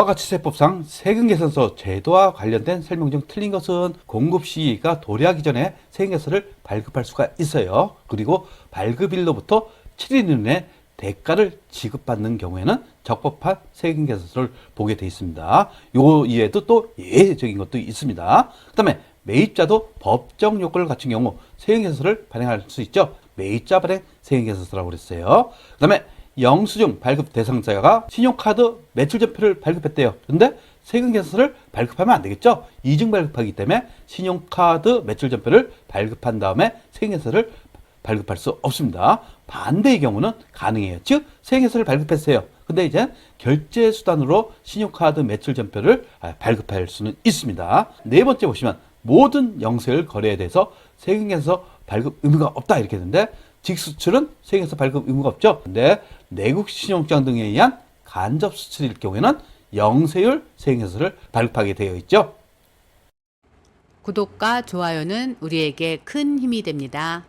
부가가치세법상 세금계산서 제도와 관련된 설명 중 틀린 것은 공급 시기가 도래하기 전에 세금계산서를 발급할 수가 있어요. 그리고 발급일로부터 7일 이내 대가를 지급받는 경우에는 적법한 세금계산서를 보게 돼 있습니다. 요 이외에도 또 예외적인 것도 있습니다. 그 다음에 매입자도 법정 요건을 갖춘 경우 세금계산서를 발행할 수 있죠. 매입자 발행 세금계산서라고 그랬어요. 그 다음에 영수증 발급 대상자가 신용카드 매출전표를 발급했대요. 근데 세금 계산서를 발급하면 안 되겠죠? 이중 발급하기 때문에 신용카드 매출전표를 발급한 다음에 세금 계산서를 발급할 수 없습니다. 반대의 경우는 가능해요. 즉, 세금 계산서를 발급했어요. 근데 이제 결제 수단으로 신용카드 매출전표를 아, 발급할 수는 있습니다. 네 번째 보시면 모든 영세율 거래에 대해서 세금계산서 발급 의무가 없다 이렇게 되는데 직수출은 세금에서 발급 의무가 없죠. 근데 내국 신용장 등에 의한 간접 수출일 경우에는 영세율 세금에서를 발급하게 되어 있죠. 구독과 좋아요는 우리에게 큰 힘이 됩니다.